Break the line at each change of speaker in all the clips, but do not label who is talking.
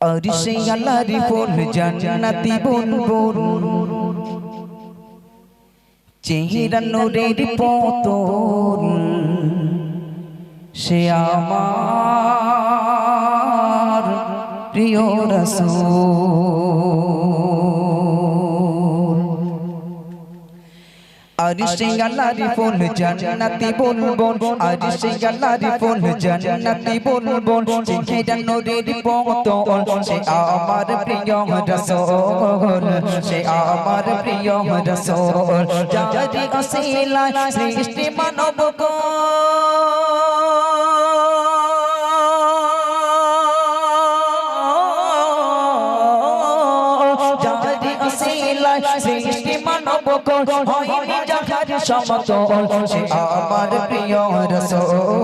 আর সেই আল্লাহর ফুল জান্নাতি বন। চেহারা নূরের পতন সে আমার প্রিয় রসূল। আর সেই আল্লাহর ফুল জান্নাতি বলব আর সেই আল্লাহর ফুল জান্নাতি বলব চেহারা নূরের পতন সে আমার প্রিয় রসূল, সে আমার প্রিয় রসূল, যারি সৃষ্টি মানব অসিলা সৃষ্টি মানব গো হয়নি যাহার সমতল। সে আমার প্রিয় রসূল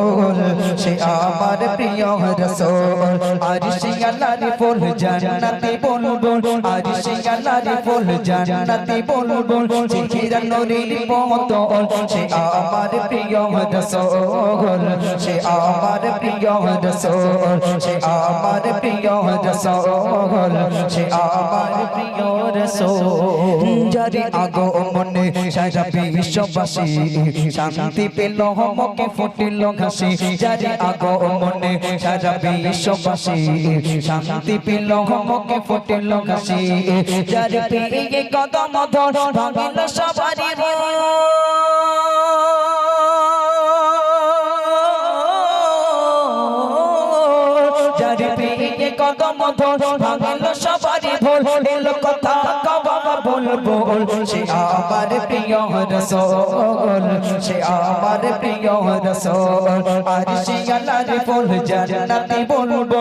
সে আমার প্রিয় রসূল আর সে আল্লাহর ফুল জান্নাতি বলব আর সে আল্লাহর ফুল জান্নাতি বলব চেহারা নূরের পতন সে আমার প্রিয় রসূল, সে আমার প্রিয় রসূল, সে আমার প্রিয় রসূল, সে আমার প্রিয় রসূল। যারে আগো মনে সারা বিশ্ববাসী শান্তি পেল মকে ফুটিল ঘাসি। যারে আগো মনে সারা বিশ্ববাসী শান্তি পেল মকে ফুটিল ঘাসি। যারে পেয়ে কদম ধর ভাঙিল সবারই যারে পেয়ে কদম ধর ভাঙিল সবারই ভোল কথা কবা বলব সে আমার প্রিয় রসোল, সে আমার প্রিয় রসোল। আর সে ফুল জান্নাতি বলব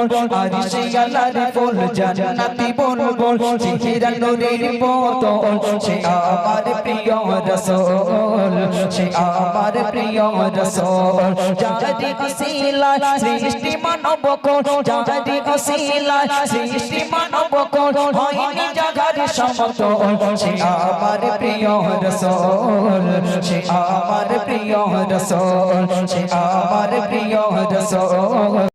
আর সে আল্লাহর ফুল জান্নাতি বলব চেহারা নূরের পতন সে আমার প্রিয় রসোল, সে আমার প্রিয় রসোল। যারি অসিলা সৃষ্টি মানব কোন যারি অসিলা সৃষ্টি মানব কোন হয়নি জাগার সমতল। সে আমার প্রিয় রসোল সে আমার প্রিয় রসোল সে আমার প্রিয় রসোল